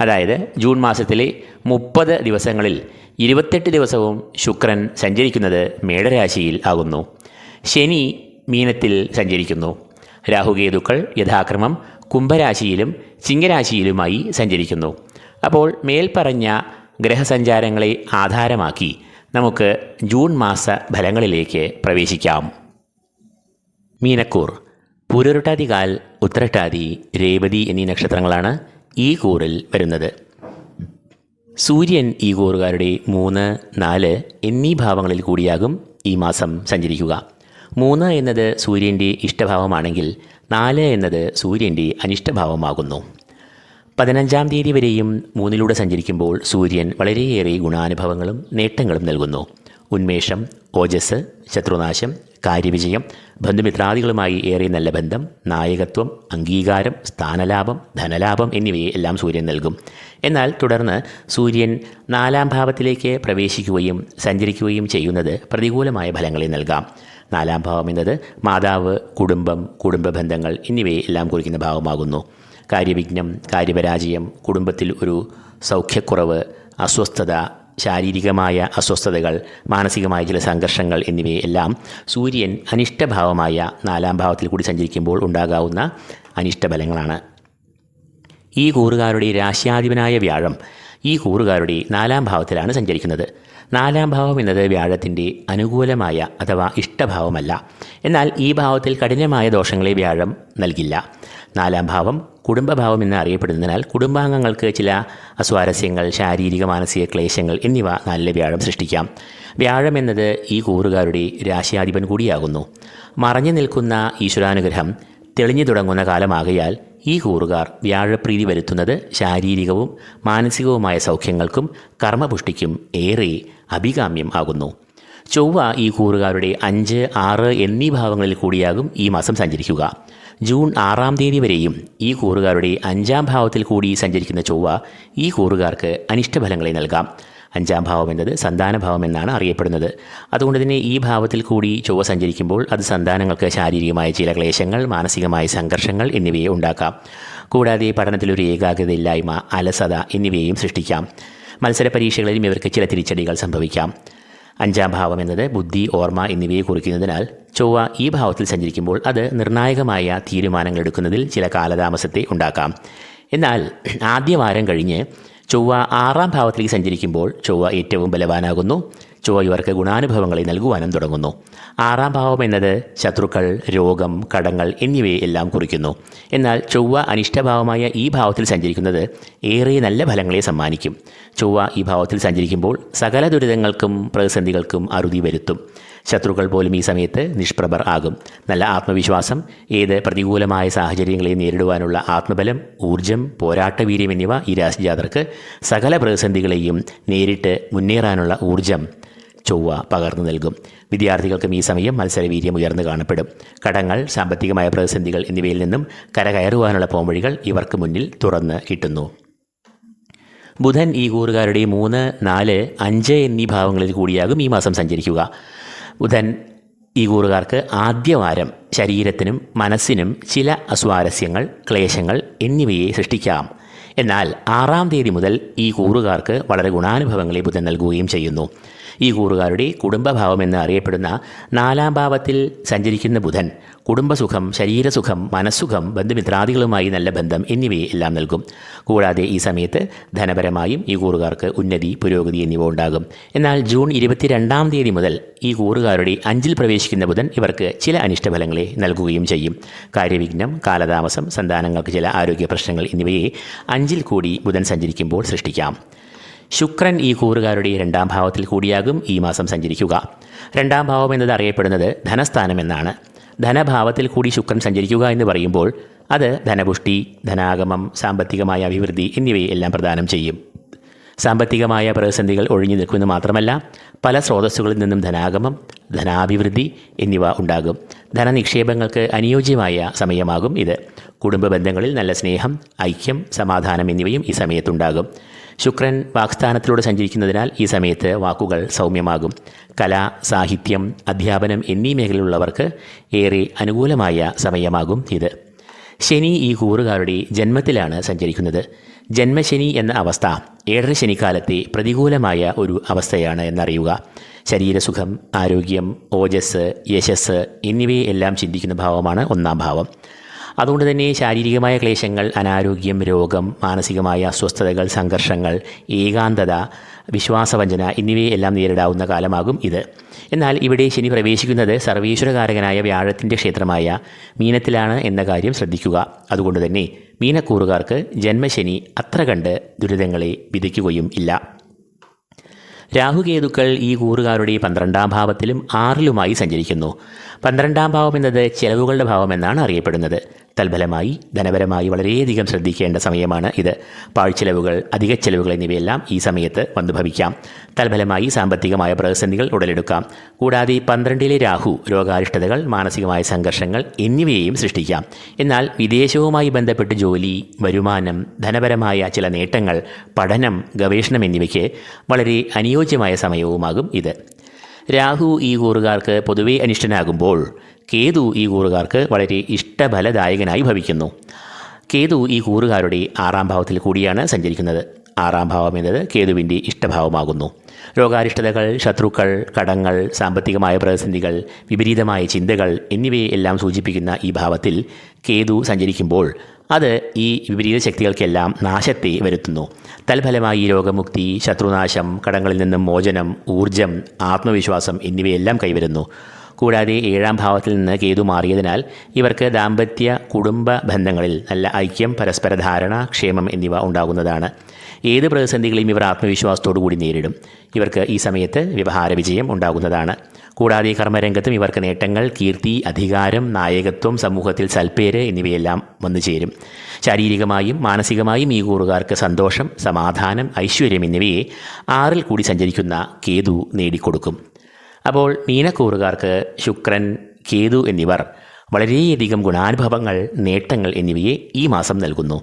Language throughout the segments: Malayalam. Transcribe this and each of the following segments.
അതായത് ജൂൺ മാസത്തിലെ മുപ്പത് ദിവസങ്ങളിൽ ഇരുപത്തെട്ട് ദിവസവും ശുക്രൻ സഞ്ചരിക്കുന്നത് മേടരാശിയിൽ ആകുന്നു. ശനി മീനത്തിൽ സഞ്ചരിക്കുന്നു. രാഹുകേതുക്കൾ യഥാക്രമം കുംഭരാശിയിലും ചിങ്ങരാശിയിലുമായി സഞ്ചരിക്കുന്നു. അപ്പോൾ മേൽപ്പറഞ്ഞ ഗ്രഹസഞ്ചാരങ്ങളെ ആധാരമാക്കി നമുക്ക് ജൂൺ മാസ ഫലങ്ങളിലേക്ക് പ്രവേശിക്കാം. മീനക്കൂർ പൂരൊരുട്ടാതികാൽ ഉത്തരട്ടാതി രേവതി എന്നീ നക്ഷത്രങ്ങളാണ് ഈ കൂറിൽ വരുന്നത്. സൂര്യൻ ഈ കൂറുകാരുടെ മൂന്ന് നാല് എന്നീ ഭാവങ്ങളിൽ കൂടിയാകും ഈ മാസം സഞ്ചരിക്കുക. മൂന്ന് എന്നത് സൂര്യന്റെ ഇഷ്ടഭാവമാണെങ്കിൽ നാല് എന്നത് സൂര്യന്റെ അനിഷ്ടഭാവമാകുന്നു. പതിനഞ്ചാം തീയതി വരെയും മൂന്നിലൂടെ സഞ്ചരിക്കുമ്പോൾ സൂര്യൻ വളരെയേറെ ഗുണാനുഭവങ്ങളും നേട്ടങ്ങളും നൽകുന്നു. ഉന്മേഷം ഓജസ് ശത്രുനാശം കാര്യവിജയം ബന്ധുമിത്രാദികളുമായി ഏറെ നല്ല ബന്ധം നായകത്വം അംഗീകാരം സ്ഥാനലാഭം ധനലാഭം എന്നിവയെ എല്ലാം സൂര്യൻ നൽകും. എന്നാൽ തുടർന്ന് സൂര്യൻ നാലാം ഭാവത്തിലേക്ക് പ്രവേശിക്കുകയും സഞ്ചരിക്കുകയും ചെയ്യുന്നത് പ്രതികൂലമായ ഫലങ്ങളെ നൽകാം. നാലാം ഭാവം എന്നത് മാതാവ് കുടുംബം കുടുംബ ബന്ധങ്ങൾ എന്നിവയെ എല്ലാം കുറിക്കുന്ന ഭാവമാകുന്നു. കാര്യവിഘ്നം കാര്യപരാജയം കുടുംബത്തിൽ ഒരു സൗഖ്യക്കുറവ് അസ്വസ്ഥത ശാരീരികമായ അസ്വസ്ഥതകൾ മാനസികമായ ചില സംഘർഷങ്ങൾ എന്നിവയെല്ലാം സൂര്യൻ അനിഷ്ടഭാവമായ നാലാം ഭാവത്തിൽ കൂടി സഞ്ചരിക്കുമ്പോൾ ഉണ്ടാകാവുന്ന അനിഷ്ടബലങ്ങളാണ് ഈ കൂറുകാരുടെ രാശ്യാധിപനായ വ്യാഴം ഈ കൂറുകാരുടെ നാലാം ഭാവത്തിലാണ് സഞ്ചരിക്കുന്നത്. നാലാം ഭാവം എന്നത് വ്യാഴത്തിന്റെ അനുകൂലമായ അഥവാ ഇഷ്ടഭാവമല്ല. എന്നാൽ ഈ ഭാവത്തിൽ കഠിനമായ ദോഷങ്ങളെ വ്യാഴം നൽകില്ല. നാലാം ഭാവം കുടുംബഭാവം എന്ന് അറിയപ്പെടുന്നതിനാൽ കുടുംബാംഗങ്ങൾക്ക് ചില അസ്വാരസ്യങ്ങൾ ശാരീരിക മാനസിക ക്ലേശങ്ങൾ എന്നിവ നല്ല വ്യാഴം സൃഷ്ടിക്കാം. വ്യാഴം എന്നത് ഈ കൂറുകാരുടെ രാശിയാധിപൻ കൂടിയാകുന്നു. മറഞ്ഞു നിൽക്കുന്ന ഈശ്വരാനുഗ്രഹം തെളിഞ്ഞു തുടങ്ങുന്ന കാലമാകയാൽ ഈ കൂറുകാർ വ്യാഴപ്രീതി വരുത്തുന്നത് ശാരീരികവും മാനസികവുമായ സൗഖ്യങ്ങൾക്കും കർമ്മപുഷ്ടിക്കും ഏറെ അഭികാമ്യം ആകുന്നു ചൊവ്വ ഈ കൂറുകാരുടെ അഞ്ച് ആറ് എന്നീ ഭാവങ്ങളിൽ കൂടിയാകും ഈ മാസം സഞ്ചരിക്കുക. ജൂൺ ആറാം തീയതി വരെയും ഈ കൂറുകാരുടെ അഞ്ചാം ഭാവത്തിൽ കൂടി സഞ്ചരിക്കുന്ന ചൊവ്വ ഈ കൂറുകാർക്ക് അനിഷ്ടഫലങ്ങളെ നൽകാം. അഞ്ചാം ഭാവം എന്നത് സന്താനഭാവം എന്നാണ് അറിയപ്പെടുന്നത്. അതുകൊണ്ട് തന്നെ ഈ ഭാവത്തിൽ കൂടി ചൊവ്വ സഞ്ചരിക്കുമ്പോൾ അത് സന്താനങ്ങൾക്ക് ശാരീരികമായ ചില ക്ലേശങ്ങൾ മാനസികമായ സംഘർഷങ്ങൾ എന്നിവയെ ഉണ്ടാക്കാം. കൂടാതെ പഠനത്തിലൊരു ഏകാഗ്രതയില്ലായ്മ അലസത എന്നിവയെയും സൃഷ്ടിക്കാം. മത്സര പരീക്ഷകളിലും ഇവർക്ക് ചില തിരിച്ചടികൾ സംഭവിക്കാം. അഞ്ചാം ഭാവം എന്നത് ബുദ്ധി ഓർമ്മ എന്നിവയെ കുറിക്കുന്നതിനാൽ ചൊവ്വ ഈ ഭാവത്തിൽ സഞ്ചരിക്കുമ്പോൾ അത് നിർണായകമായ തീരുമാനങ്ങൾ എടുക്കുന്നതിൽ ചില കാലതാമസത്തെ ഉണ്ടാക്കാം. എന്നാൽ ആദ്യ വാരം കഴിഞ്ഞ് ചൊവ്വ ആറാം ഭാവത്തിലേക്ക് സഞ്ചരിക്കുമ്പോൾ ചൊവ്വ ഏറ്റവും ബലവാനാകുന്നു. ചൊവ്വ ഇവർക്ക് ഗുണാനുഭവങ്ങളെ നൽകുവാനും തുടങ്ങുന്നു. ആറാം ഭാവം എന്നത് ശത്രുക്കൾ രോഗം കടങ്ങൾ എന്നിവയെ എല്ലാം കുറിക്കുന്നു. എന്നാൽ ചൊവ്വ അനിഷ്ടഭാവമായ ഈ ഭാവത്തിൽ സഞ്ചരിക്കുന്നത് ഏറെ നല്ല ഫലങ്ങളെ സമ്മാനിക്കും. ചൊവ്വ ഈ ഭാവത്തിൽ സഞ്ചരിക്കുമ്പോൾ സകല ദുരിതങ്ങൾക്കും പ്രതിസന്ധികൾക്കും അറുതി വരുത്തും. ശത്രുക്കൾ പോലും ഈ സമയത്ത് നിഷ്പ്രഭർ ആകും. നല്ല ആത്മവിശ്വാസം ഏത് പ്രതികൂലമായ സാഹചര്യങ്ങളെ നേരിടുവാനുള്ള ആത്മബലം ഊർജം പോരാട്ടവീര്യം എന്നിവ ഈ രാശിജാതർക്ക് സകല പ്രതിസന്ധികളെയും നേരിട്ട് മുന്നേറാനുള്ള ഊർജം ചൊവ്വ പകർന്നു നൽകും. വിദ്യാർത്ഥികൾക്കും ഈ സമയം മത്സരവീര്യം ഉയർന്നു കാണപ്പെടും. കടങ്ങൾ സാമ്പത്തികമായ പ്രതിസന്ധികൾ എന്നിവയിൽ നിന്നും കരകയറുവാനുള്ള പോംവഴികൾ ഇവർക്ക് മുന്നിൽ തുറന്ന് കിട്ടുന്നു. ബുധൻ ഈ കൂറുകാരുടെ മൂന്ന് നാല് അഞ്ച് എന്നീ ഭാവങ്ങളിൽ കൂടിയാകും ഈ മാസം സഞ്ചരിക്കുക. ബുധൻ ഈ കൂറുകാർക്ക് ആദ്യവാരം ശരീരത്തിനും മനസ്സിനും ചില അസ്വാരസ്യങ്ങൾ ക്ലേശങ്ങൾ എന്നിവയെ സൃഷ്ടിക്കാം. എന്നാൽ ആറാം തീയതി മുതൽ ഈ കൂറുകാർക്ക് വളരെ ഗുണാനുഭവങ്ങളെ ബുധൻ നൽകുകയും ചെയ്യുന്നു. ഈ കൂറുകാരുടെ കുടുംബഭാവം എന്ന് അറിയപ്പെടുന്ന നാലാം ഭാവത്തിൽ സഞ്ചരിക്കുന്ന ബുധൻ കുടുംബസുഖം ശരീരസുഖം മനസ്സുഖം ബന്ധുമിത്രാദികളുമായി നല്ല ബന്ധം എന്നിവയെ എല്ലാം നൽകും. കൂടാതെ ഈ സമയത്ത് ധനപരമായും ഈ കൂറുകാർക്ക് ഉന്നതി പുരോഗതി എന്നിവ ഉണ്ടാകും. എന്നാൽ ജൂൺ ഇരുപത്തിരണ്ടാം തീയതി മുതൽ ഈ കൂറുകാരുടെ അഞ്ചിൽ പ്രവേശിക്കുന്ന ബുധൻ ഇവർക്ക് ചില അനിഷ്ടഫലങ്ങളെ നൽകുകയും ചെയ്യും. കാര്യവിഘ്നം കാലതാമസം സന്താനങ്ങൾക്ക് ചില ആരോഗ്യ പ്രശ്നങ്ങൾ എന്നിവയെ അഞ്ചിൽ കൂടി ബുധൻ സഞ്ചരിക്കുമ്പോൾ സൃഷ്ടിക്കാം. ശുക്രൻ ഈ കൂറുകാരുടെ രണ്ടാം ഭാവത്തിൽ കൂടിയാകും ഈ മാസം സഞ്ചരിക്കുക. രണ്ടാം ഭാവം എന്നത് അറിയപ്പെടുന്നത് ധനസ്ഥാനം എന്നാണ്. ധനഭാവത്തിൽ കൂടി ശുക്രൻ സഞ്ചരിക്കുക എന്ന് പറയുമ്പോൾ അത് ധനപുഷ്ടി ധനാഗമം സാമ്പത്തികമായ അഭിവൃദ്ധി എന്നിവയെ എല്ലാം പ്രദാനം ചെയ്യും. സാമ്പത്തികമായ പ്രതിസന്ധികൾ ഒഴിഞ്ഞു നിൽക്കുമെന്ന് മാത്രമല്ല പല സ്രോതസ്സുകളിൽ നിന്നും ധനാഗമം ധനാഭിവൃദ്ധി എന്നിവ ഉണ്ടാകും. ധനനിക്ഷേപങ്ങൾക്ക് അനുയോജ്യമായ സമയമാകും ഇത്. കുടുംബ ബന്ധങ്ങളിൽ നല്ല സ്നേഹം ഐക്യം സമാധാനം എന്നിവയും ഈ സമയത്തുണ്ടാകും. ശുക്രൻ വാക്സ്ഥാനത്തിലൂടെ സഞ്ചരിക്കുന്നതിനാൽ ഈ സമയത്ത് വാക്കുകൾ സൗമ്യമാകും. കല സാഹിത്യം അധ്യാപനം എന്നീ മേഖലയിലുള്ളവർക്ക് ഏറെ അനുകൂലമായ സമയമാകും ഇത്. ശനി ഈ കൂറുകാരുടെ ജന്മത്തിലാണ് സഞ്ചരിക്കുന്നത്. ജന്മശനി എന്ന അവസ്ഥ ഏഴര ശനിക്കാലത്തെ പ്രതികൂലമായ ഒരു അവസ്ഥയാണ് എന്നറിയുക. ശരീരസുഖം ആരോഗ്യം ഓജസ് യശസ് എന്നിവയെല്ലാം ചിന്തിക്കുന്ന ഭാവമാണ് ഒന്നാം ഭാവം. അതുകൊണ്ട് തന്നെ ശാരീരികമായ ക്ലേശങ്ങൾ അനാരോഗ്യം രോഗം മാനസികമായ അസ്വസ്ഥതകൾ സംഘർഷങ്ങൾ ഏകാന്തത വിശ്വാസവഞ്ചന എന്നിവയെല്ലാം നേരിടാവുന്ന കാലമാകും ഇത്. എന്നാൽ ഇവിടെ ശനി പ്രവേശിക്കുന്നത് സർവീശ്വരകാരകനായ വ്യാഴത്തിന്റെ ക്ഷേത്രമായ മീനത്തിലാണ് എന്ന കാര്യം ശ്രദ്ധിക്കുക. അതുകൊണ്ട് തന്നെ മീനക്കൂറുകാർക്ക് ജന്മശനി അത്ര കണ്ട് ദുരിതങ്ങളെ വിധിക്കുകയും ഇല്ല. രാഹുകേതുക്കൾ ഈ കൂറുകാരുടെ പന്ത്രണ്ടാം ഭാവത്തിലും ആറിലുമായി സഞ്ചരിക്കുന്നു. പന്ത്രണ്ടാം ഭാവം എന്നത് ചെലവുകളുടെ ഭാവം എന്നാണ് അറിയപ്പെടുന്നത്. തൽഫലമായി ധനപരമായി വളരെയധികം ശ്രദ്ധിക്കേണ്ട സമയമാണ് ഇത്. പാഴ്ചെലവുകൾ അധിക ചെലവുകൾ എന്നിവയെല്ലാം ഈ സമയത്ത് വന്നു ഭവിക്കാം. തൽഫലമായി സാമ്പത്തികമായ പ്രതിസന്ധികൾ ഉടലെടുക്കാം. കൂടാതെ പന്ത്രണ്ടിലെ രാഹു രോഗാരിഷ്ടതകൾ മാനസികമായ സംഘർഷങ്ങൾ എന്നിവയെയും സൃഷ്ടിക്കാം. എന്നാൽ വിദേശവുമായി ബന്ധപ്പെട്ട് ജോലി വരുമാനം ധനപരമായ ചില നേട്ടങ്ങൾ പഠനം ഗവേഷണം എന്നിവയ്ക്ക് വളരെ അനുയോജ്യമായ സമയവുമാകും ഇത്. രാഹു ഈ കൂറുകാർക്ക് പൊതുവെ അനിഷ്ടനാകുമ്പോൾ കേതു ഈ കൂറുകാർക്ക് വളരെ ഇഷ്ടഫലദായകനായി ഭവിക്കുന്നു. കേതു ഈ കൂറുകാരുടെ ആറാം ഭാവത്തിൽ കൂടിയാണ് സഞ്ചരിക്കുന്നത്. ആറാം ഭാവം എന്നത് കേതുവിന്റെ ഇഷ്ടഭാവമാകുന്നു. രോഗാരിഷ്ടതകൾ ശത്രുക്കൾ കടങ്ങൾ സാമ്പത്തികമായ പ്രതിസന്ധികൾ വിപരീതമായ ചിന്തകൾ എന്നിവയെ എല്ലാം സൂചിപ്പിക്കുന്ന ഈ ഭാവത്തിൽ കേതു സഞ്ചരിക്കുമ്പോൾ അത് ഈ വിപരീത ശക്തികൾക്കെല്ലാം നാശത്തെ വരുത്തുന്നു. തൽഫലമായി രോഗമുക്തി ശത്രുനാശം കടങ്ങളിൽ നിന്നും മോചനം ഊർജം ആത്മവിശ്വാസം എന്നിവയെല്ലാം കൈവരുന്നു. കൂടാതെ ഏഴാം ഭാവത്തിൽ നിന്ന് കേതു മാറിയതിനാൽ ഇവർക്ക് ദാമ്പത്യ കുടുംബ ബന്ധങ്ങളിൽ നല്ല ഐക്യം പരസ്പര ധാരണ ക്ഷേമം എന്നിവ ഉണ്ടാകുന്നതാണ്. ഏത് പ്രതിസന്ധികളെയും ഇവർ ആത്മവിശ്വാസത്തോടു കൂടി നേരിടും. ഇവർക്ക് ഈ സമയത്ത് വ്യവഹാര വിജയം ഉണ്ടാകുന്നതാണ്. കൂടാതെ കർമ്മരംഗത്തും ഇവർക്ക് നേട്ടങ്ങൾ കീർത്തി അധികാരം നായകത്വം സമൂഹത്തിൽ സൽപ്പേര് എന്നിവയെല്ലാം വന്നു ചേരും. ശാരീരികമായും മാനസികമായും ഈ കൂറുകാർക്ക് സന്തോഷം സമാധാനം ഐശ്വര്യം എന്നിവയെ ആറിൽ കൂടി സഞ്ചരിക്കുന്ന കേതു നേടിക്കൊടുക്കും. അപ്പോൾ മീനക്കൂറുകാർക്ക് ശുക്രൻ കേതു എന്നിവർ വളരെയധികം ഗുണാനുഭവങ്ങൾ നേട്ടങ്ങൾ എന്നിവയെ ഈ മാസം നൽകുന്നു.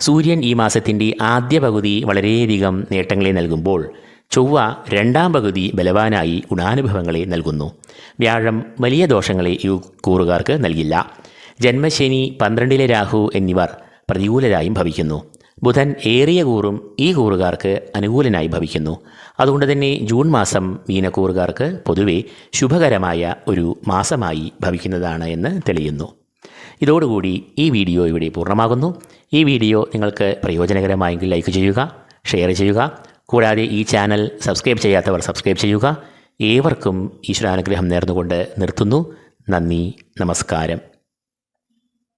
സൂര്യൻ ഈ മാസത്തിന്റെ ആദ്യ പകുതി വളരെയധികം നേട്ടങ്ങളെ നൽകുമ്പോൾ ചൊവ്വ രണ്ടാം പകുതി ബലവാനായി ഗുണാനുഭവങ്ങളെ നൽകുന്നു. വ്യാഴം വലിയ ദോഷങ്ങളെ ഈ കൂറുകാർക്ക് നൽകില്ല. ജന്മശനി പന്ത്രണ്ടിലെ രാഹു എന്നിവർ പ്രതികൂലരായും ഭവിക്കുന്നു. ബുധൻ ഏറിയ കൂറും ഈ കൂറുകാർക്ക് അനുകൂലനായി ഭവിക്കുന്നു. അതുകൊണ്ട് തന്നെ ജൂൺ മാസം മീനക്കൂറുകാർക്ക് പൊതുവെ ശുഭകരമായ ഒരു മാസമായി ഭവിക്കുന്നതാണ് എന്ന് തെളിയുന്നു. ഇതോടുകൂടി ഈ വീഡിയോ ഇവിടെ പൂർണമാകുന്നു. ഈ വീഡിയോ നിങ്ങൾക്ക് പ്രയോജനകരമായെങ്കിൽ ലൈക്ക് ചെയ്യുക ഷെയർ ചെയ്യുക. കൂടാതെ ഈ ചാനൽ സബ്സ്ക്രൈബ് ചെയ്യാത്തവർ സബ്സ്ക്രൈബ് ചെയ്യുക. ഏവർക്കും ഈശ്വരാനുഗ്രഹം നേർന്നുകൊണ്ട് നിർത്തുന്നു. നന്ദി നമസ്കാരം.